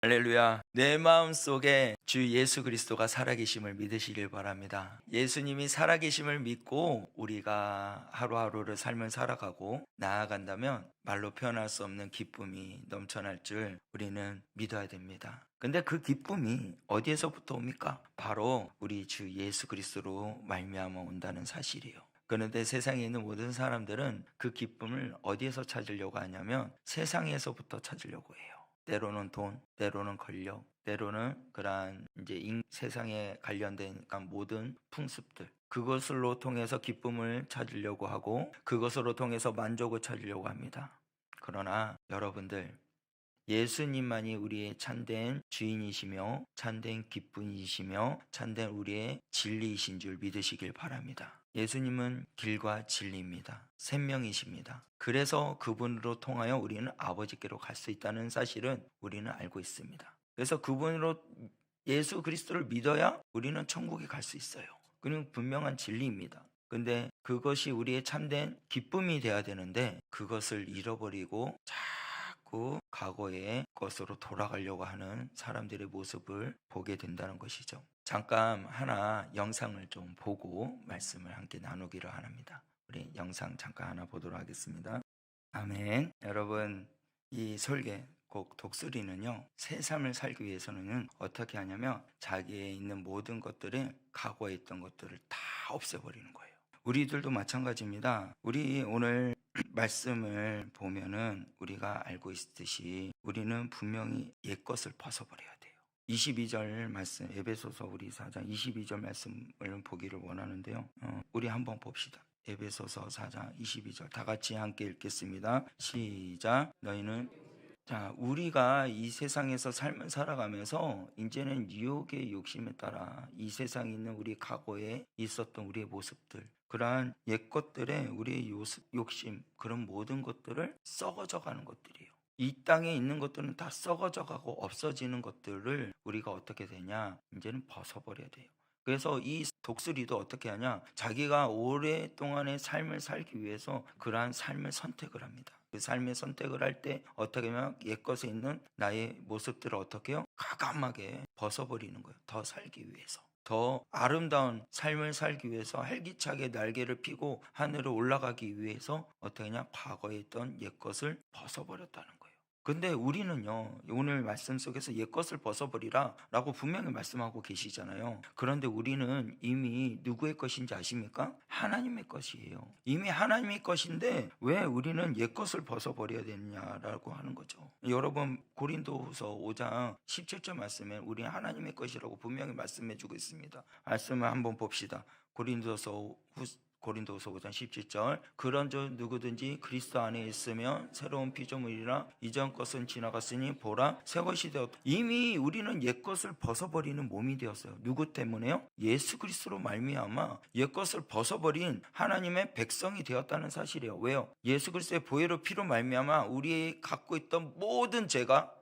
할렐루야. 내 마음 속에 주 예수 그리스도가 살아계심을 믿으시길 바랍니다. 예수님이 살아계심을 믿고 우리가 하루하루를 삶을 살아가고 나아간다면 말로 표현할 수 없는 기쁨이 넘쳐날 줄 우리는 믿어야 됩니다. 근데 그 기쁨이 어디에서부터 옵니까? 바로 우리 주 예수 그리스도로 말미암아 온다는 사실이에요. 그런데 세상에 있는 모든 사람들은 그 기쁨을 어디에서 찾으려고 하냐면 세상에서부터 찾으려고 해요. 때로는 돈, 때로는 권력, 때로는 그러한 이제 인- 세상에 관련된 그러니까 모든 풍습들 그것으로 통해서 기쁨을 찾으려고 하고 그것으로 통해서 만족을 찾으려고 합니다. 그러나 여러분들 예수님만이 우리의 참된 주인이시며 참된 기쁨이시며 참된 우리의 진리이신 줄 믿으시길 바랍니다. 예수님은 길과 진리입니다. 생명이십니다. 그래서 그분으로 통하여 우리는 아버지께로 갈 수 있다는 사실은 우리는 알고 있습니다. 그래서 그분으로 예수 그리스도를 믿어야 우리는 천국에 갈 수 있어요. 그는 분명한 진리입니다. 근데 그것이 우리의 참된 기쁨이 돼야 되는데 그것을 잃어버리고 자 꾸 과거의 것으로 돌아가려고 하는 사람들의 모습을 보게 된다는 것이죠. 잠깐 하나 영상을 좀 보고 말씀을 함께 나누기를 합니다. 우리 영상 잠깐 하나 보도록 하겠습니다. 아멘. 여러분 이 설계 곡 독수리는요 새 삶을 살기 위해서는 어떻게 하냐면 자기에 있는 모든 것들을 과거에 있던 것들을 다 없애버리는 거예요. 우리들도 마찬가지입니다. 우리 오늘 말씀을 보면은 우리가 알고 있듯이 우리는 분명히 옛 것을 벗어버려야 돼요. 22절 말씀 에베소서 우리 4장 22절 말씀을 보기를 원하는데요. 어, 우리 한번 봅시다. 에베소서 4장 22절 다 같이 함께 읽겠습니다. 시작. 너희는 자, 우리가 이 세상에서 삶을 살아가면서 이제는 유혹의 욕심에 따라 이 세상에 있는 우리 과거에 있었던 우리의 모습들, 그러한 옛 것들의 우리의 욕심, 그런 모든 것들을 썩어져 가는 것들이에요. 이 땅에 있는 것들은 다 썩어져 가고 없어지는 것들을 우리가 어떻게 되냐? 이제는 벗어버려야 돼요. 그래서 이 독수리도 어떻게 하냐? 자기가 오랫동안의 삶을 살기 위해서 그러한 삶을 선택을 합니다. 그 삶의 선택을 할 때 어떻게 하면 옛것에 있는 나의 모습들을 어떻게 해요? 가감하게 벗어버리는 거예요. 더 살기 위해서. 더 아름다운 삶을 살기 위해서 활기차게 날개를 피고 하늘을 올라가기 위해서 어떻게 하냐? 과거에 있던 옛것을 벗어버렸다는. 근데 우리는요, 오늘 말씀 속에서 옛것을 벗어버리라 라고 분명히 말씀하고 계시잖아요. 그런데 우리는 이미 누구의 것인지 아십니까? 하나님의 것이에요. 이미 하나님의 것인데 왜 우리는 옛것을 벗어버려야 되느냐라고 하는 거죠. 여러분, 고린도 후서 5장 17절 말씀에 우리 하나님의 것이라고 분명히 말씀해 주고 있습니다. 말씀을 한번 봅시다. 고린도서 후 고린도서 5장 17절 그런즉 누구든지 그리스도 안에 있으면 새로운 피조물이라 이전 것은 지나갔으니 보라 새 것이 되었다. 이미 우리는 옛 것을 벗어버리는 몸이 되었어요. 누구 때문에요? 예수 그리스도로 말미암아 옛 것을 벗어버린 하나님의 백성이 되었다는 사실이에요. 왜요? 예수 그리스도의 보혈의 피로 말미암아 우리 갖고 있던 모든 죄가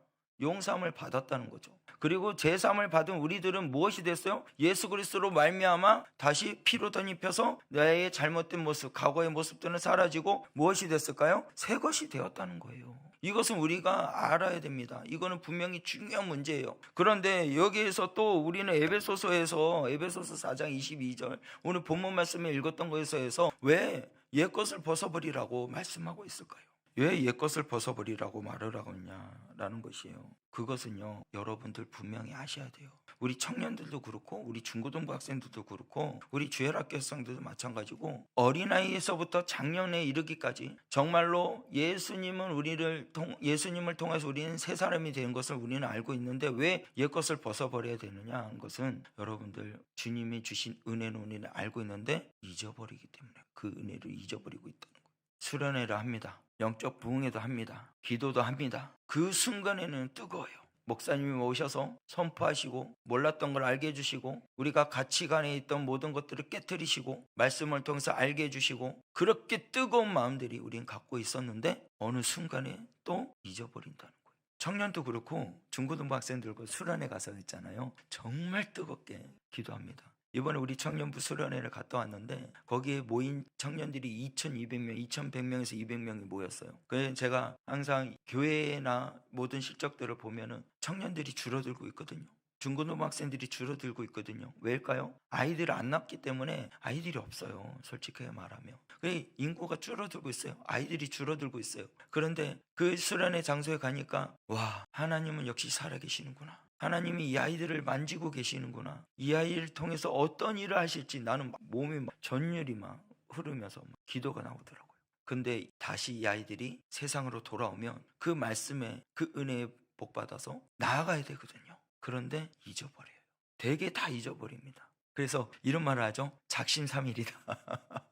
용서함을 받았다는 거죠. 그리고 제삼을 받은 우리들은 무엇이 됐어요? 예수 그리스도로 말미암아 다시 피로 덧입혀서 나의 잘못된 모습, 과거의 모습들은 사라지고 무엇이 됐을까요? 새 것이 되었다는 거예요. 이것은 우리가 알아야 됩니다. 이거는 분명히 중요한 문제예요. 그런데 여기에서 또 우리는 에베소서에서 에베소서 4장 22절 오늘 본문 말씀에 읽었던 거에서 왜 옛것을 벗어버리라고 말씀하고 있을까요? 왜 옛것을 벗어버리라고 말을 하고 있냐라는 것이에요. 그것은요, 여러분들 분명히 아셔야 돼요. 우리 청년들도 그렇고, 우리 중고등부 학생들도 그렇고, 우리 주일학교 학생들도 마찬가지고, 어린아이에서부터 장년에 이르기까지 정말로 예수님은 우리를 통, 예수님을 통해서 우리는 새 사람이 된 것을 우리는 알고 있는데 왜 옛것을 벗어버려야 되느냐 하는 것은 여러분들 주님이 주신 은혜는 우리는 알고 있는데 잊어버리기 때문에 그 은혜를 잊어버리고 있다는. 수련회를 합니다. 영적 부흥회도 합니다. 기도도 합니다. 그 순간에는 뜨거워요. 목사님이 오셔서 선포하시고 몰랐던 걸 알게 해주시고 우리가 가치관에 있던 모든 것들을 깨뜨리시고 말씀을 통해서 알게 해주시고 그렇게 뜨거운 마음들이 우린 갖고 있었는데 어느 순간에 또 잊어버린다는 거예요. 청년도 그렇고 중고등부 학생들과 수련회 가서 했잖아요. 정말 뜨겁게 기도합니다. 이번에 우리 청년부 수련회를 갔다 왔는데 거기에 모인 청년들이 2,200명, 2,100명에서 200명이 모였어요. 그래서 제가 항상 교회나 모든 실적들을 보면은 청년들이 줄어들고 있거든요. 중고등학생들이 줄어들고 있거든요. 왜일까요? 아이들을 안 낳기 때문에 아이들이 없어요. 솔직하게 말하면. 그 인구가 줄어들고 있어요. 아이들이 줄어들고 있어요. 그런데 그 수련회 장소에 가니까 와 하나님은 역시 살아계시는구나. 하나님이 이 아이들을 만지고 계시는구나. 이 아이를 통해서 어떤 일을 하실지 나는 막 몸이 막 전율이 막 흐르면서 막 기도가 나오더라고요. 근데 다시 이 아이들이 세상으로 돌아오면 그 말씀에 그 은혜에 복 받아서 나아가야 되거든요. 그런데 잊어버려요. 되게 다 잊어버립니다. 그래서 이런 말을 하죠. 작심삼일이다.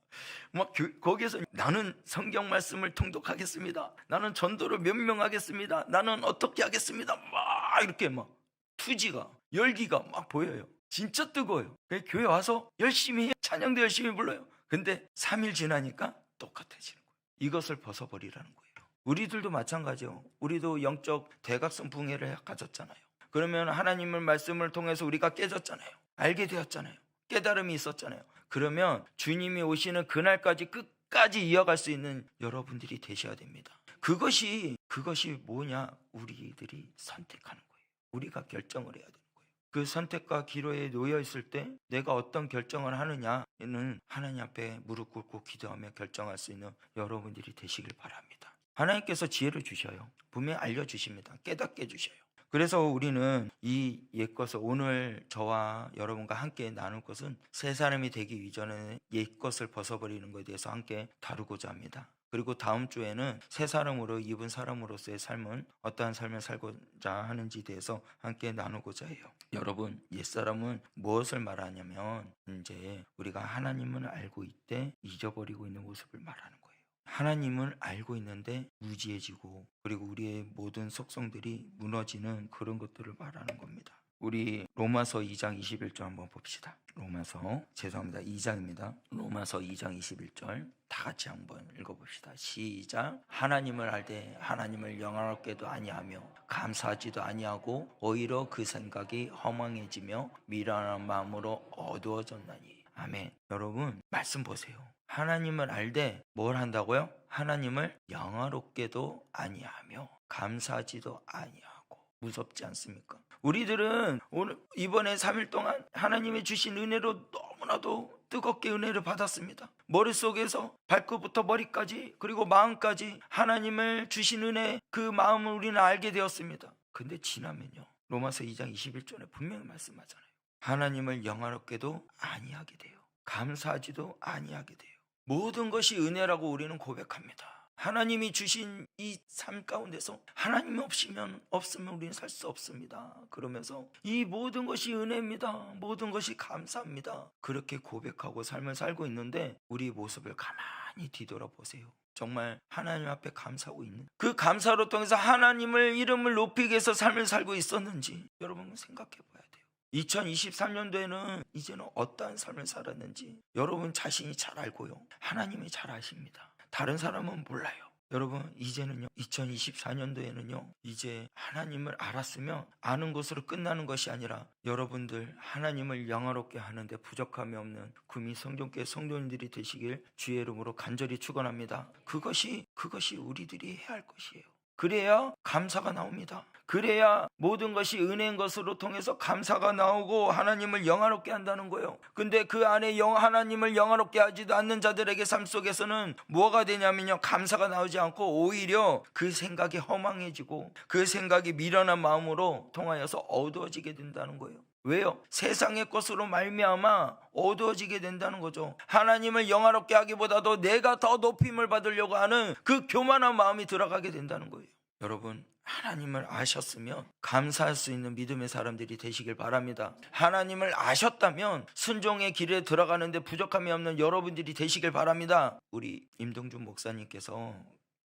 막 교- 거기에서 나는 성경 말씀을 통독하겠습니다. 나는 전도를 면명하겠습니다. 나는 어떻게 하겠습니다. 막 이렇게 막 투지가 열기가 막 보여요. 진짜 뜨거워요. 교회 와서 열심히 해. 찬양도 열심히 불러요. 근데 3일 지나니까 똑같아지는 거예요. 이것을 벗어버리라는 거예요. 우리들도 마찬가지요. 우리도 영적 대각선 붕해를 가졌잖아요. 그러면 하나님의 말씀을 통해서 우리가 깨졌잖아요. 알게 되었잖아요. 깨달음이 있었잖아요. 그러면 주님이 오시는 그날까지 끝까지 이어갈 수 있는 여러분들이 되셔야 됩니다. 그것이 그것이 뭐냐? 우리들이 선택하는 거예요. 우리가 결정을 해야 거예요. 그 선택과 기로에 놓여 있을 때 내가 어떤 결정을 하느냐는 하나님 앞에 무릎 꿇고 기도하며 결정할 수 있는 여러분들이 되시길 바랍니다. 하나님께서 지혜를 주셔요. 분명히 알려주십니다. 깨닫게 해주셔요. 그래서 우리는 이 옛것을 오늘 저와 여러분과 함께 나눌 것은 새 사람이 되기 이전에 옛것을 벗어버리는 것에 대해서 함께 다루고자 합니다. 그리고 다음 주에는 새 사람으로 입은 사람으로서의 삶은 어떠한 삶을 살고자 하는지에 대해서 함께 나누고자 해요. 여러분, 옛사람은 무엇을 말하냐면 이제 우리가 하나님을 알고 있되 잊어버리고 있는 모습을 말하는 거예요. 하나님을 알고 있는데 무지해지고 그리고 우리의 모든 속성들이 무너지는 그런 것들을 말하는 겁니다. 우리 로마서 2장 21절 한번 봅시다. 로마서 죄송합니다. 2장입니다. 로마서 2장 21절 다 같이 한번 읽어봅시다. 시작. 하나님을 알때 하나님을 영화롭게도 아니하며 감사하지도 아니하고 오히려 그 생각이 허망해지며 미련한 마음으로 어두워졌나니. 아멘. 여러분 말씀 보세요. 하나님을 알되 뭘 한다고요? 하나님을 영화롭게도 아니하며 감사하지도 아니하고 무섭지 않습니까? 우리들은 오늘 이번에 3일 동안 하나님의 주신 은혜로 너무나도 뜨겁게 은혜를 받았습니다. 머릿속에서 발끝부터 머리까지 그리고 마음까지 하나님을 주신 은혜 그 마음을 우리는 알게 되었습니다. 근데 지나면요. 로마서 2장 21절에 분명히 말씀하잖아요. 하나님을 영화롭게도 아니하게 돼요. 감사하지도 아니하게 돼요. 모든 것이 은혜라고 우리는 고백합니다. 하나님이 주신 이 삶 가운데서 하나님이 없으면 없으면 우리는 살 수 없습니다. 그러면서 이 모든 것이 은혜입니다. 모든 것이 감사합니다. 그렇게 고백하고 삶을 살고 있는데 우리 모습을 가만히 뒤돌아보세요. 정말 하나님 앞에 감사하고 있는 그 감사로 통해서 하나님을 이름을 높이기 위해서 삶을 살고 있었는지 여러분 생각해 봐야 돼요. 2023년도에는 이제는 어떠한 삶을 살았는지 여러분 자신이 잘 알고요. 하나님이 잘 아십니다. 다른 사람은 몰라요. 여러분 이제는요 2024년도에는요 이제 하나님을 알았으면 아는 것으로 끝나는 것이 아니라 여러분들 하나님을 영화롭게 하는데 부족함이 없는 구미 성전교회 성도님들이 되시길 주의 이름으로 간절히 축원합니다. 그것이 그것이 우리들이 해야 할 것이에요. 그래야 감사가 나옵니다. 그래야 모든 것이 은혜인 것으로 통해서 감사가 나오고 하나님을 영화롭게 한다는 거예요. 근데 그 안에 영, 하나님을 영화롭게 하지도 않는 자들에게 삶 속에서는 뭐가 되냐면요. 감사가 나오지 않고 오히려 그 생각이 허망해지고 그 생각이 미련한 마음으로 통하여서 어두워지게 된다는 거예요. 왜요? 세상의 것으로 말미암아 어두워지게 된다는 거죠. 하나님을 영화롭게 하기보다도 내가 더 높임을 받으려고 하는 그 교만한 마음이 들어가게 된다는 거예요. 여러분 하나님을 아셨으면 감사할 수 있는 믿음의 사람들이 되시길 바랍니다. 하나님을 아셨다면 순종의 길에 들어가는데 부족함이 없는 여러분들이 되시길 바랍니다. 우리 임동준 목사님께서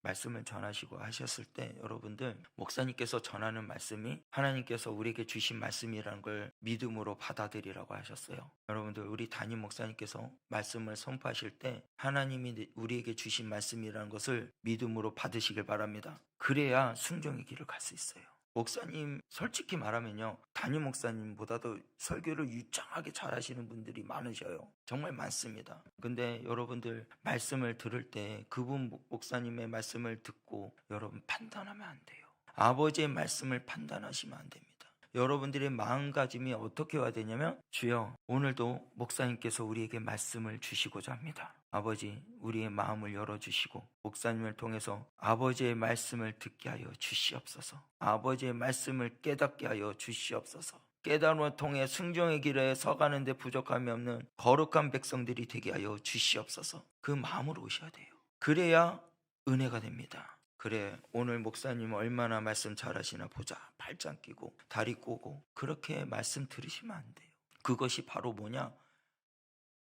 말씀을 전하시고 하셨을 때 여러분들 목사님께서 전하는 말씀이 하나님께서 우리에게 주신 말씀이라는 걸 믿음으로 받아들이라고 하셨어요. 여러분들 우리 담임 목사님께서 말씀을 선포하실 때 하나님이 우리에게 주신 말씀이라는 것을 믿음으로 받으시길 바랍니다. 그래야 순종의 길을 갈 수 있어요. 목사님 솔직히 말하면요. 담임 목사님보다도 설교를 유창하게 잘하시는 분들이 많으셔요. 정말 많습니다. 근데 여러분들 말씀을 들을 때 그분 목- 목사님의 말씀을 듣고 여러분 판단하면 안 돼요. 아버지의 말씀을 판단하시면 안 됩니다. 여러분들의 마음가짐이 어떻게 와야 되냐면 주여 오늘도 목사님께서 우리에게 말씀을 주시고자 합니다 아버지 우리의 마음을 열어주시고 목사님을 통해서 아버지의 말씀을 듣게 하여 주시옵소서. 아버지의 말씀을 깨닫게 하여 주시옵소서. 깨달음을 통해 승종의 길에 서가는데 부족함이 없는 거룩한 백성들이 되게 하여 주시옵소서. 그 마음으로 오셔야 돼요. 그래야 은혜가 됩니다. 그래 오늘 목사님 얼마나 말씀 잘하시나 보자. 팔짱 끼고 다리 꼬고 그렇게 말씀 들으시면 안 돼요. 그것이 바로 뭐냐? 야,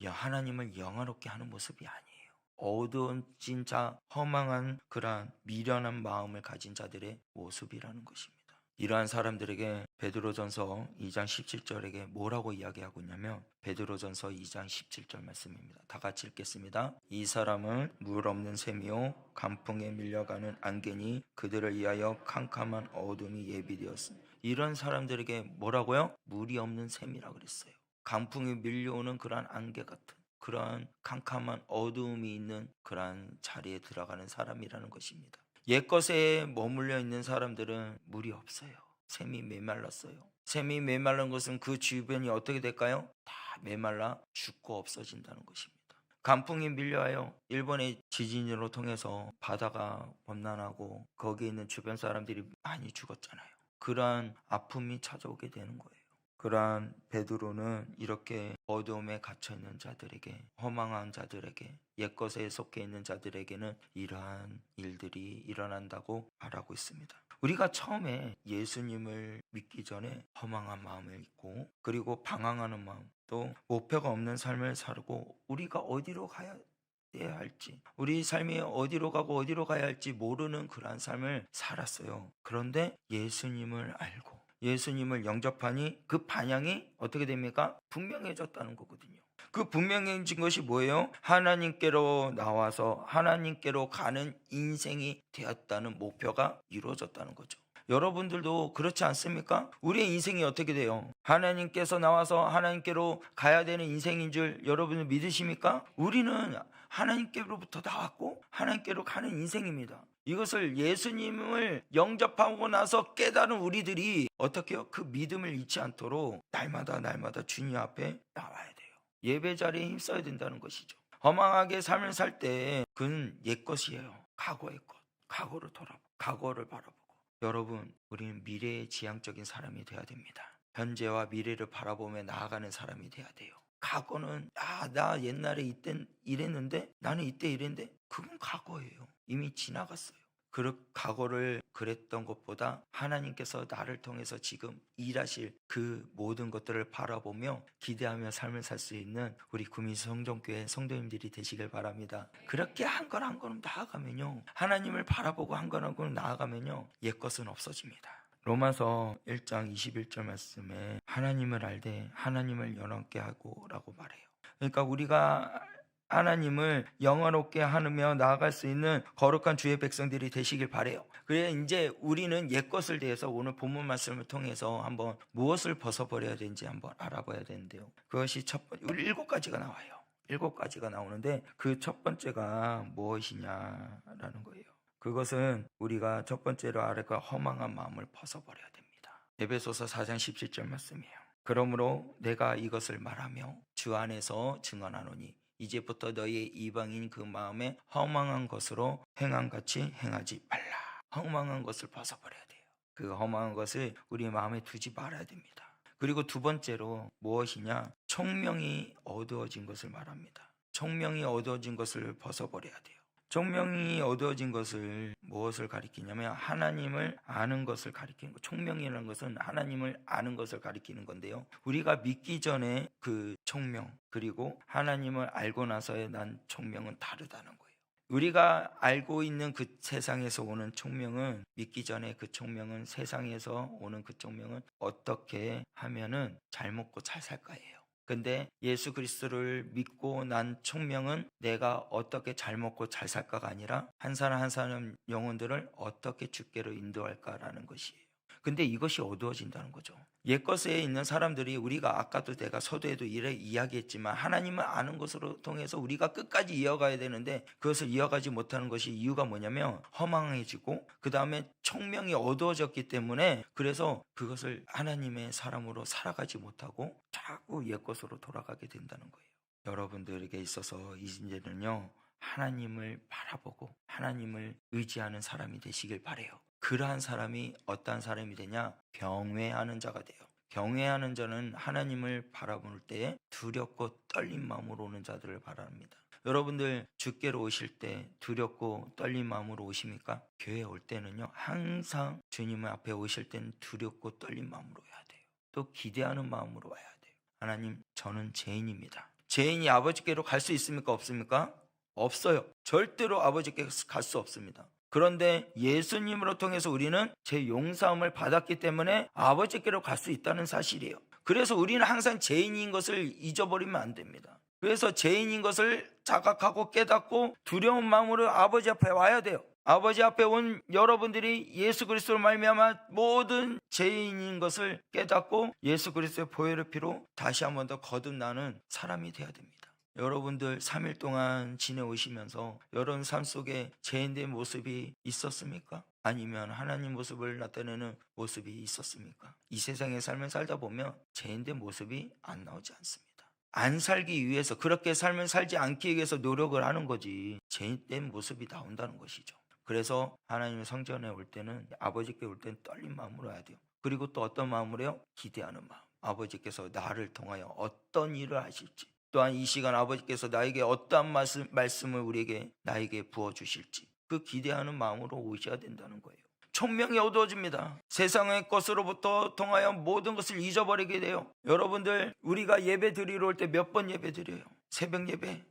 하나님을 영화롭게 하는 모습이 아니에요. 어두워진 자, 허망한 그러한 미련한 마음을 가진 자들의 모습이라는 것입니다. 이러한 사람들에게 베드로전서 2장 17절에게 뭐라고 이야기하고 있냐면 베드로전서 2장 17절 말씀입니다. 다 같이 읽겠습니다. 이 사람은 물 없는 샘이요 강풍에 밀려가는 안개니 그들을 위하여 캄캄한 어둠이 예비되었습니다. 이런 사람들에게 뭐라고요? 물이 없는 샘이라 그랬어요. 강풍이 밀려오는 그러한 안개 같은 그러한 캄캄한 어두움이 있는 그러한 자리에 들어가는 사람이라는 것입니다. 옛것에 머물러 있는 사람들은 물이 없어요. 샘이 메말랐어요. 샘이 메말른 것은 그 주변이 어떻게 될까요? 다 메말라 죽고 없어진다는 것입니다. 강풍이 밀려와요. 일본의 지진으로 통해서 바다가 범람하고 거기에 있는 주변 사람들이 많이 죽었잖아요. 그러한 아픔이 찾아오게 되는 거예요. 그러한 베드로는 이렇게 어두움에 갇혀 있는 자들에게 허망한 자들에게 옛것에 속해 있는 자들에게는 이러한 일들이 일어난다고 말하고 있습니다. 우리가 처음에 예수님을 믿기 전에 허망한 마음을 있고 그리고 방황하는 마음 또 목표가 없는 삶을 살고 우리가 어디로 가야 해야 할지 우리 삶이 어디로 가고 어디로 가야 할지 모르는 그러한 삶을 살았어요. 그런데 예수님을 알고 예수님을 영접하니 그 반향이 어떻게 됩니까? 분명해졌다는 거거든요. 그 분명해진 것이 뭐예요? 하나님께로 나와서 하나님께로 가는 인생이 되었다는 목표가 이루어졌다는 거죠. 여러분들도 그렇지 않습니까? 우리의 인생이 어떻게 돼요? 하나님께서 나와서 하나님께로 가야 되는 인생인 줄 여러분은 믿으십니까? 우리는 하나님께로부터 나왔고 하나님께로 가는 인생입니다. 이것을 예수님을 영접하고 나서 깨달은 우리들이 어떻게요? 그 믿음을 잃지 않도록 날마다 날마다 주님 앞에 나와야 돼요. 예배 자리에 힘써야 된다는 것이죠. 허망하게 삶을 살 때 그는 옛 것이에요. 과거의 것. 과거를 돌아보고 과거를 바라보고 여러분 우리는 미래의 지향적인 사람이 되어야 됩니다. 현재와 미래를 바라보며 나아가는 사람이 돼야 돼요. 과거는 아 나 옛날에 이땐 이랬는데 나는 이때 이랬는데 그건 과거예요. 이미 지나갔어요. 그 과거를 그랬던 것보다 하나님께서 나를 통해서 지금 일하실 그 모든 것들을 바라보며 기대하며 삶을 살 수 있는 우리 구민 성전교회 성도님들이 되시길 바랍니다. 그렇게 한 걸 한 걸음 나아가면요. 하나님을 바라보고 한 걸 한 걸음 나아가면요. 옛것은 없어집니다. 로마서 1장 21절 말씀에 하나님을 알되 하나님을 영원케 하고 라고 말해요. 그러니까 우리가 하나님을 영원롭게 하며 나아갈 수 있는 거룩한 주의 백성들이 되시길 바래요. 그래 이제 우리는 옛 것을 대해서 오늘 본문 말씀을 통해서 한번 무엇을 벗어버려야 되는지 한번 알아봐야 되는데요. 그것이 첫 번째 일곱 가지가 나와요. 일곱 가지가 나오는데 그 첫 번째가 무엇이냐라는 거예요. 그것은 우리가 첫 번째로 할 허망한 마음을 벗어버려야 됩니다. 에베소서 4장 17절 말씀이에요. 그러므로 내가 이것을 말하며 주 안에서 증언하노니 이제부터 너희의 이방인 그 마음에 허망한 것으로 행한 같이 행하지 말라. 허망한 것을 벗어버려야 돼요. 그 허망한 것을 우리 마음에 두지 말아야 됩니다. 그리고 두 번째로 무엇이냐? 총명이 어두워진 것을 말합니다. 총명이 어두워진 것을 벗어버려야 돼요. 총명이 어두워진 것을 무엇을 가리키냐면 하나님을 아는 것을 가리키는 거. 총명이라는 것은 하나님을 아는 것을 가리키는 건데요. 우리가 믿기 전에 그 총명 그리고 하나님을 알고 나서의 난 총명은 다르다는 거예요. 우리가 알고 있는 그 세상에서 오는 총명은 믿기 전에 그 총명은 세상에서 오는 그 총명은 어떻게 하면은 잘 먹고 잘 살까예요. 근데 예수 그리스도를 믿고 난 총명은 내가 어떻게 잘 먹고 잘 살까가 아니라 한 사람 한 사람 영혼들을 어떻게 주께로 인도할까라는 것이에요. 근데 이것이 어두워진다는 거죠. 옛것에 있는 사람들이 우리가 아까도 내가 서두에도 이래 이야기했지만 하나님을 아는 것으로 통해서 우리가 끝까지 이어가야 되는데 그것을 이어가지 못하는 것이 이유가 뭐냐면 허망해지고 그 다음에 총명이 어두워졌기 때문에 그래서 그것을 하나님의 사람으로 살아가지 못하고 자꾸 옛것으로 돌아가게 된다는 거예요. 여러분들에게 있어서 이제는요 하나님을 바라보고 하나님을 의지하는 사람이 되시길 바래요. 그러한 사람이 어떠한 사람이 되냐? 경외하는 자가 돼요. 경외하는 자는 하나님을 바라볼 때에 두렵고 떨린 마음으로 오는 자들을 바랍니다. 여러분들 주께로 오실 때 두렵고 떨린 마음으로 오십니까? 교회 올 때는요 항상 주님 앞에 오실 때는 두렵고 떨린 마음으로 와야 돼요. 또 기대하는 마음으로 와야 돼요. 하나님 저는 죄인입니다. 죄인이 아버지께로 갈 수 있습니까? 없습니까? 없어요. 절대로 아버지께 갈 수 없습니다. 그런데 예수님으로 통해서 우리는 제 용서함을 받았기 때문에 아버지께로 갈 수 있다는 사실이에요. 그래서 우리는 항상 죄인인 것을 잊어버리면 안 됩니다. 그래서 죄인인 것을 자각하고 깨닫고 두려운 마음으로 아버지 앞에 와야 돼요. 아버지 앞에 온 여러분들이 예수 그리스도로 말미암아 모든 죄인인 것을 깨닫고 예수 그리스도의 보혈의 피로 다시 한 번 더 거듭나는 사람이 되어야 됩니다. 여러분들 3일 동안 지내오시면서 여러분 삶 속에 죄인된 모습이 있었습니까? 아니면 하나님 모습을 나타내는 모습이 있었습니까? 이 세상의 삶을 살다 보면 죄인된 모습이 안 나오지 않습니다. 안 살기 위해서 그렇게 삶을 살지 않기 위해서 노력을 하는 거지 죄인된 모습이 나온다는 것이죠. 그래서 하나님의 성전에 올 때는 아버지께 올 때는 떨린 마음으로 와야 돼요. 그리고 또 어떤 마음으로요? 기대하는 마음. 아버지께서 나를 통하여 어떤 일을 하실지 또한 이 시간 아버지께서 나에게 어떠한 말씀, 말씀을 우리에게 나에게 부어 주실지 그 기대하는 마음으로 오셔야 된다는 거예요. 총명이 어두워집니다. 세상의 것으로부터 통하여 모든 것을 잊어버리게 돼요. 여러분들 우리가 예배 드리러 올 때 몇 번 예배 드려요? 새벽 예배,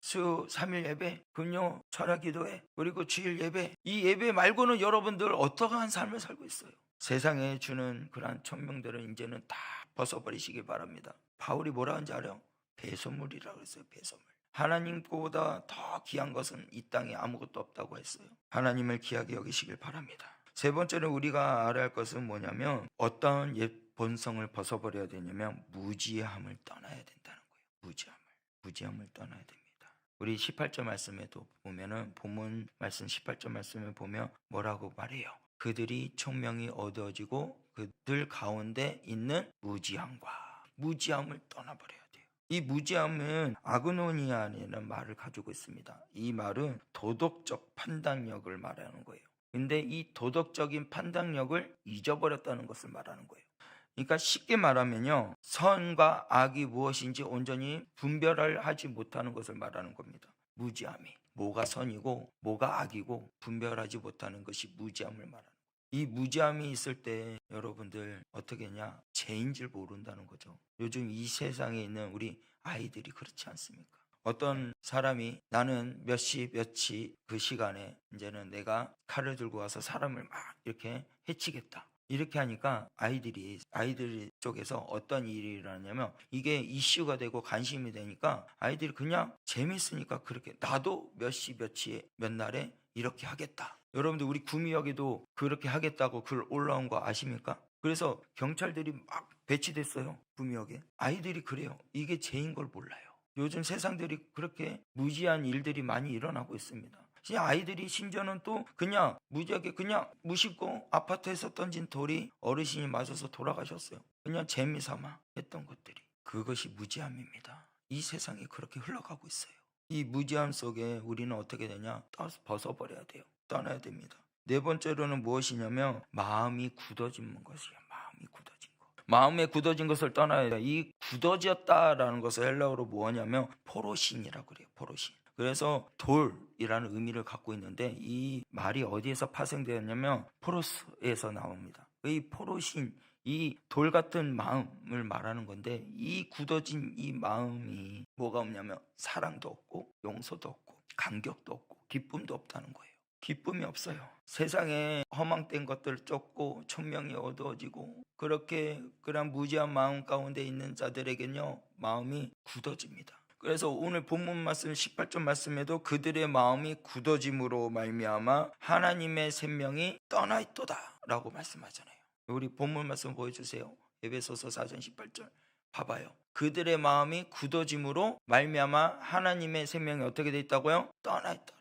수 3일 예배, 금요 철학 기도회, 그리고 주일 예배. 이 예배 말고는 여러분들 어떠한 삶을 살고 있어요? 세상에 주는 그러한 천명들은 이제는 다 벗어버리시기 바랍니다. 바울이 뭐라 하는지 알아요? 배선물이라고 했어요. 배선물. 하나님보다 더 귀한 것은 이 땅에 아무것도 없다고 했어요. 하나님을 귀하게 여기시길 바랍니다. 세 번째는 우리가 알아야 할 것은 뭐냐면 어떤 옛 본성을 벗어버려야 되냐면 무지함을 떠나야 된다는 거예요. 무지함을. 무지함을 떠나야 됩니다. 우리 18절 말씀에도 보면은 본문 말씀 18절 말씀을 보면 뭐라고 말해요? 그들이 총명이 어두워지고 그들 가운데 있는 무지함과 무지함을 떠나버려야 돼요. 이 무지함은 아그노니아라는 말을 가지고 있습니다. 이 말은 도덕적 판단력을 말하는 거예요. 근데 이 도덕적인 판단력을 잊어버렸다는 것을 말하는 거예요. 그러니까 쉽게 말하면요. 선과 악이 무엇인지 온전히 분별을 하지 못하는 것을 말하는 겁니다. 무지함이. 뭐가 선이고 뭐가 악이고 분별하지 못하는 것이 무지함을 거예요. 이 무지함이 있을 때 여러분들 어떻게 했냐? 죄인 줄 모른다는 거죠. 요즘 이 세상에 있는 우리 아이들이 그렇지 않습니까? 어떤 사람이 나는 몇 시 몇시 그 시간에 이제는 내가 칼을 들고 와서 사람을 막 이렇게 해치겠다. 이렇게 하니까 아이들이 아이들 쪽에서 어떤 일이 일어나냐면 이게 이슈가 되고 관심이 되니까 아이들이 그냥 재밌으니까 그렇게 나도 몇시몇 시에 몇 날에 이렇게 하겠다. 여러분들 우리 구미역에도 그렇게 하겠다고 글 올라온 거 아십니까? 그래서 경찰들이 막 배치됐어요. 구미역에. 아이들이 그래요. 이게 죄인 걸 몰라요. 요즘 세상들이 그렇게 무지한 일들이 많이 일어나고 있습니다. 진짜 아이들이 심지어는 또 그냥 무지하게 그냥 무심코 아파트에서 던진 돌이 어르신이 맞아서 돌아가셨어요. 그냥 재미삼아 했던 것들이 그것이 무지함입니다. 이 세상이 그렇게 흘러가고 있어요. 이 무지함 속에 우리는 어떻게 되냐? 떠서 벗어버려야 돼요. 떠나야 됩니다. 네 번째로는 무엇이냐면 마음이 굳어진 것이에요. 마음이 굳어진 것. 마음에 굳어진 것을 떠나야 돼. 이 굳어졌다라는 것을 헬라어로 뭐냐면 포로신이라고 그래요. 포로신. 그래서 돌 이라는 의미를 갖고 있는데 이 말이 어디에서 파생되었냐면 포로스에서 나옵니다. 이 포로신 이 돌 같은 마음을 말하는 건데 이 굳어진 이 마음이 뭐가 없냐면 사랑도 없고 용서도 없고 감격도 없고 기쁨도 없다는 거예요. 기쁨이 없어요. 세상에 허망된 것들 쫓고 천명이 어두워지고 그렇게 그런 무지한 마음 가운데 있는 자들에게는요 마음이 굳어집니다. 그래서 오늘 본문 말씀 18절 말씀에도 그들의 마음이 굳어짐으로 말미암아 하나님의 생명이 떠나 있도다라고 말씀하잖아요. 우리 본문 말씀 보여주세요. 에베소서 4장 18절 봐봐요. 그들의 마음이 굳어짐으로 말미암아 하나님의 생명이 어떻게 돼 있다고요? 떠나 거예요.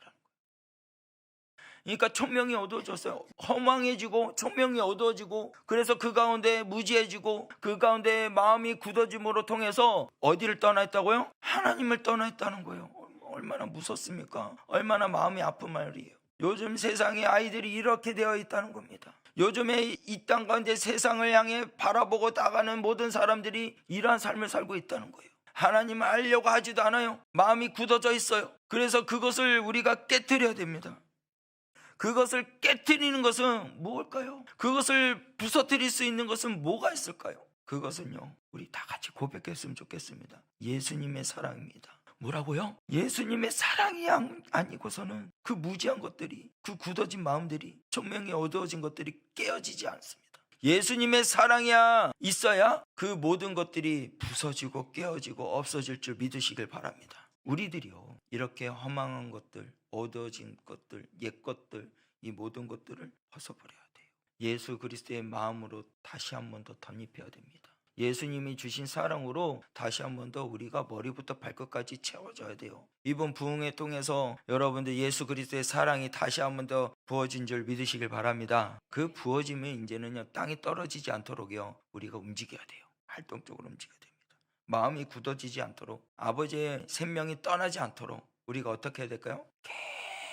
그러니까 총명이 어두워졌어요. 허망해지고 총명이 어두워지고 그래서 그 가운데 무지해지고 그 가운데 마음이 굳어짐으로 통해서 어디를 떠나 있다고요? 하나님을 떠나 있다는 거예요. 얼마나 무섭습니까? 얼마나 마음이 아픈 말이에요. 요즘 세상에 아이들이 이렇게 되어 있다는 겁니다. 요즘에 이 땅 가운데 세상을 향해 바라보고 나가는 모든 사람들이 이러한 삶을 살고 있다는 거예요. 하나님을 알려고 하지도 않아요. 마음이 굳어져 있어요. 그래서 그것을 우리가 깨뜨려야 됩니다. 그것을 깨뜨리는 것은 뭘까요? 그것을 부서뜨릴 수 있는 것은 뭐가 있을까요? 그것은요, 우리 다 같이 고백했으면 좋겠습니다. 예수님의 사랑입니다. 뭐라고요? 예수님의 사랑이 안- 아니고서는 그 무지한 것들이, 그 굳어진 마음들이, 총명이 어두워진 것들이 깨어지지 않습니다. 예수님의 사랑이야 있어야 그 모든 것들이 부서지고 깨어지고 없어질 줄 믿으시길 바랍니다. 우리들이요 이렇게 허망한 것들, 어두워진 것들, 옛 것들 이 모든 것들을 벗어버려야 돼요. 예수 그리스도의 마음으로 다시 한 번 더 덧입혀야 됩니다. 예수님이 주신 사랑으로 다시 한 번 더 우리가 머리부터 발끝까지 채워져야 돼요. 이번 부흥회 통해서 여러분들 예수 그리스도의 사랑이 다시 한 번 더 부어진 줄 믿으시길 바랍니다. 그 부어짐이 이제는요 땅이 떨어지지 않도록요 우리가 움직여야 돼요. 활동적으로 움직여야 됩니다. 마음이 굳어지지 않도록 아버지의 생명이 떠나지 않도록 우리가 어떻게 해야 될까요?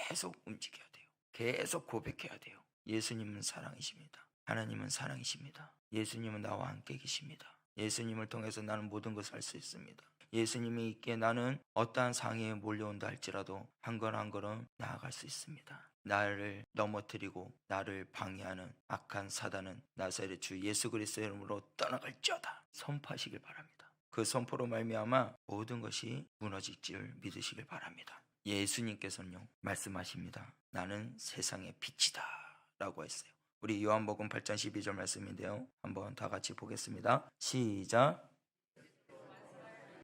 계속 움직여야 돼요. 계속 고백해야 돼요. 예수님은 사랑이십니다. 하나님은 사랑이십니다. 예수님은 나와 함께 계십니다. 예수님을 통해서 나는 모든 것을 할 수 있습니다. 예수님이 있기에 나는 어떠한 상해에 몰려온다 할지라도 한 걸한 걸음 나아갈 수 있습니다. 나를 넘어뜨리고 나를 방해하는 악한 사단은 나사렛 주 예수 그리스도의 이름으로 떠나갈지어다. 선포하시길 바랍니다. 그 선포로 말미암아 모든 것이 무너질 줄 믿으시길 바랍니다. 예수님께서는요 말씀하십니다. 나는 세상의 빛이다라고 했어요. 우리 요한복음 8장 12절 말씀인데요. 한번 다 같이 보겠습니다. 시작.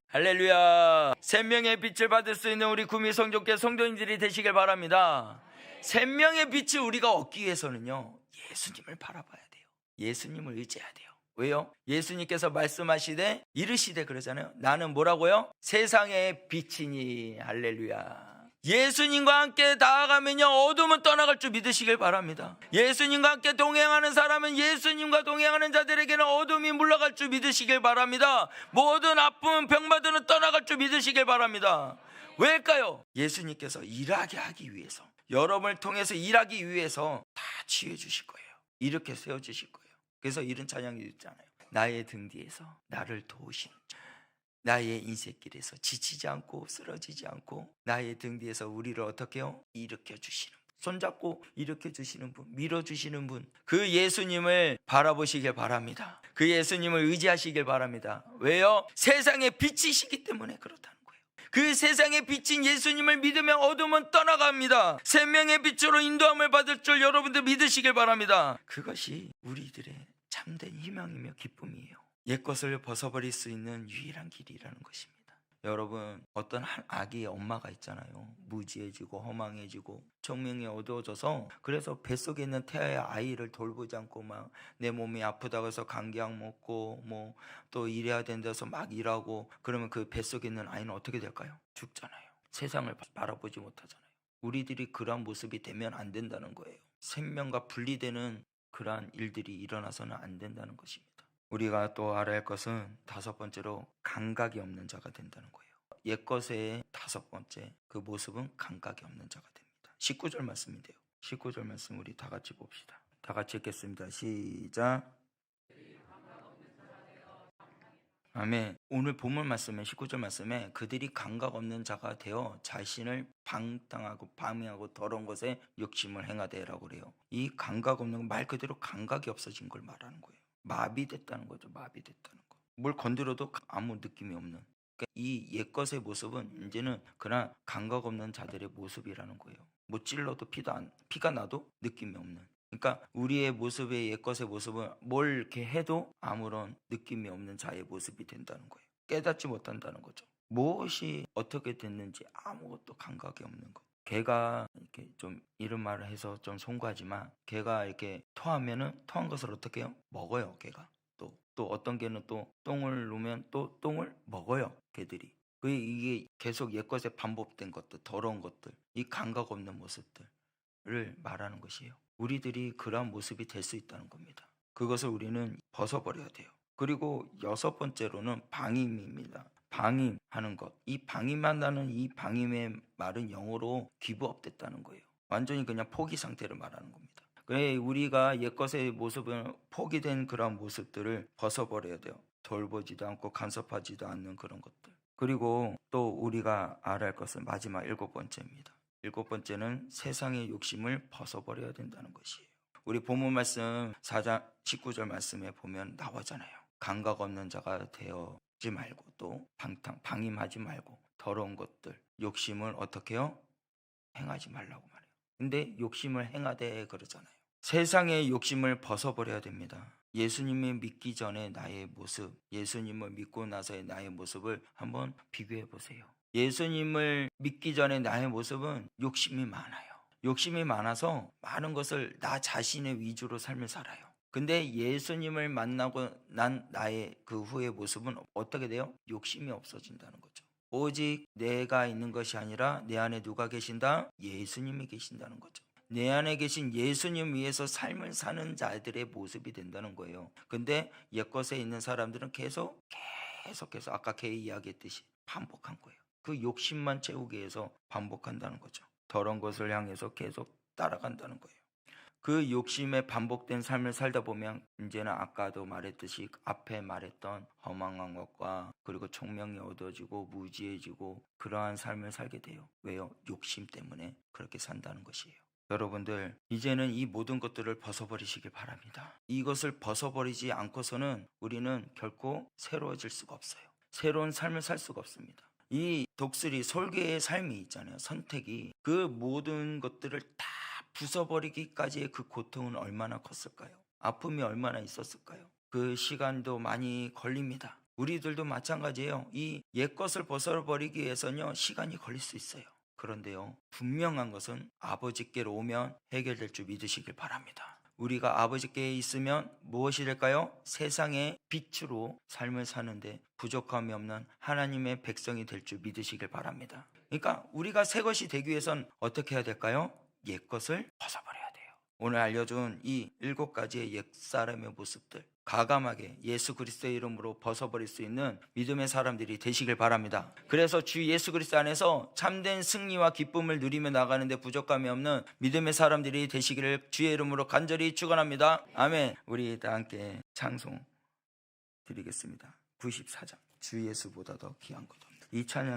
할렐루야. 생명의 빛을 받을 수 있는 우리 구미 성족계 성도님들이 되시길 바랍니다. 생명의 빛을 우리가 얻기 위해서는요. 예수님을 바라봐야 돼요. 예수님을 의지해야 돼요. 왜요? 예수님께서 말씀하시되 이르시되 그러잖아요. 나는 뭐라고요? 세상의 빛이니 할렐루야. 예수님과 함께 나아가면요 어둠은 떠나갈 줄 믿으시길 바랍니다. 예수님과 함께 동행하는 사람은 예수님과 동행하는 자들에게는 어둠이 물러갈 줄 믿으시길 바랍니다. 모든 아픔 병마들은 떠나갈 줄 믿으시길 바랍니다. 왜일까요? 예수님께서 일하게 하기 위해서 여러분을 통해서 일하기 위해서 다 치유해 주실 거예요. 이렇게 세워 주실 거예요. 그래서 이런 찬양이 있잖아요. 나의 등 뒤에서 나를 도우신 나의 인생길에서 지치지 않고 쓰러지지 않고 나의 등 뒤에서 우리를 어떻게 요 일으켜 주시는 분. 손잡고 일으켜 주시는 분, 밀어 주시는 분. 그 예수님을 바라보시길 바랍니다. 그 예수님을 의지하시길 바랍니다. 왜요? 세상의 빛이시기 때문에 거예요. 그 세상의 빛인 예수님을 믿으면 어둠은 떠나갑니다. 생명의 빛으로 인도함을 받을 줄 여러분들 믿으시길 바랍니다. 그것이 우리들의 참된 희망이며 기쁨이에요. 옛 것을 벗어버릴 수 있는 유일한 길이라는 것입니다. 여러분 어떤 한 아기의 엄마가 있잖아요. 무지해지고 허망해지고 청명이 어두워져서 그래서 뱃속에 있는 태아의 아이를 돌보지 않고 막 내 몸이 아프다고 해서 감기약 먹고 뭐 또 일해야 된다서 막 일하고 그러면 그 뱃속에 있는 아이는 어떻게 될까요? 죽잖아요. 세상을 바- 바라보지 못하잖아요. 우리들이 그러한 모습이 되면 안 된다는 거예요. 생명과 분리되는 그러한 일들이 일어나서는 안 된다는 것입니다. 우리가 또 알아야 할 것은 다섯 번째로 감각이 없는 자가 된다는 거예요. 옛 것의 다섯 번째 그 모습은 감각이 없는 자가 됩니다. 19절 말씀인데요. 19절 말씀 우리 다 같이 봅시다. 다 같이 읽겠습니다. 시작. 아멘. 오늘 본문 말씀에 19절 말씀에 그들이 감각 없는 자가 되어 자신을 방탕하고 방해하고 더러운 것에 욕심을 행하되라고 그래요. 이 감각 없는 건말 그대로 감각이 없어진 걸 말하는 거예요. 마비됐다는 거죠. 마비됐다는 거. 뭘 건드려도 아무 느낌이 없는. 그러니까 이 옛것의 모습은 이제는 그러나 감각 없는 자들의 모습이라는 거예요. 못 찔러도 피도 안, 피가 나도 느낌이 없는. 그러니까 우리의 모습의 옛것의 모습은 뭘 이렇게 해도 아무런 느낌이 없는 자의 모습이 된다는 거예요. 깨닫지 못한다는 거죠. 무엇이 어떻게 됐는지 아무것도 감각이 없는 거. 개가 이렇게 좀 이런 말을 해서 좀 송구하지만 개가 이렇게 토하면은 토한 것을 어떻게 해요? 먹어요, 개가. 또, 또 어떤 개는 또 똥을 놓으면 또 똥을 먹어요, 개들이. 그 이게 계속 옛것에 반복된 것들, 더러운 것들, 이 감각 없는 모습들을 말하는 것이에요. 우리들이 그러한 모습이 될 수 있다는 겁니다. 그것을 우리는 벗어버려야 돼요. 그리고 여섯 번째로는 방임입니다. 방임하는 것. 이 방임한다는 이 방임의 말은 영어로 기부업 됐다는 거예요. 완전히 그냥 포기 상태를 말하는 겁니다. 그래 우리가 옛것의 모습은 포기된 그런 모습들을 벗어버려야 돼요. 돌보지도 않고 간섭하지도 않는 그런 것들. 그리고 또 우리가 알아야 할 것은 마지막 일곱 번째입니다. 일곱 번째는 세상의 욕심을 벗어버려야 된다는 것이에요. 우리 본문 말씀 4장 19절 말씀에 보면 나오잖아요. 감각 없는 자가 되어 지 말고 또 방탕 방임하지 말고 더러운 것들 욕심을 어떻게 해요? 행하지 말라고 말해요. 근데 욕심을 행하되 그러잖아요. 세상의 욕심을 벗어버려야 됩니다. 예수님을 믿기 전에 나의 모습, 예수님을 믿고 나서의 나의 모습을 한번 비교해 보세요. 예수님을 믿기 전에 나의 모습은 욕심이 많아요. 욕심이 많아서 많은 것을 나 자신의 위주로 삶을 살아요. 근데 예수님을 만나고 난 나의 그 후의 모습은 어떻게 돼요? 욕심이 없어진다는 거죠. 오직 내가 있는 것이 아니라 내 안에 누가 계신다? 예수님이 계신다는 거죠. 내 안에 계신 예수님 위해서 삶을 사는 자들의 모습이 된다는 거예요. 근데 옛것에 있는 사람들은 계속 계속해서 아까 개 이야기했듯이 반복한 거예요. 그 욕심만 채우기 위해서 반복한다는 거죠. 더러운 것을 향해서 계속 따라간다는 거예요. 그 욕심에 반복된 삶을 살다 보면 이제는 아까도 말했듯이 앞에 말했던 허망한 것과 그리고 총명이 얻어지고 무지해지고 그러한 삶을 살게 돼요. 왜요? 욕심 때문에 그렇게 산다는 것이에요. 여러분들 이제는 이 모든 것들을 벗어버리시길 바랍니다. 이것을 벗어버리지 않고서는 우리는 결코 새로워질 수가 없어요. 새로운 삶을 살 수가 없습니다. 이 독수리 설계의 삶이 있잖아요. 선택이 그 모든 것들을 다 부숴버리기까지의 그 고통은 얼마나 컸을까요? 아픔이 얼마나 있었을까요? 그 시간도 많이 걸립니다. 우리들도 마찬가지예요. 이 옛것을 벗어버리기 위해서는요, 시간이 걸릴 수 있어요. 그런데요, 분명한 것은 아버지께로 오면 해결될 줄 믿으시길 바랍니다. 우리가 아버지께 있으면 무엇이 될까요? 세상의 빛으로 삶을 사는데 부족함이 없는 하나님의 백성이 될 줄 믿으시길 바랍니다. 그러니까 우리가 새 것이 되기 위해선 어떻게 해야 될까요? 옛 것을 벗어버려야 돼요. 오늘 알려준 이 일곱 가지의 옛 사람의 모습들 가감하게 예수 그리스도의 이름으로 벗어버릴 수 있는 믿음의 사람들이 되시길 바랍니다. 그래서 주 예수 그리스도 안에서 참된 승리와 기쁨을 누리며 나가는데 부족함이 없는 믿음의 사람들이 되시기를 주의 이름으로 간절히 축원합니다. 아멘. 우리 다 함께 찬송 드리겠습니다. 94장 주 예수보다 더 귀한 것 없다. 이 찬양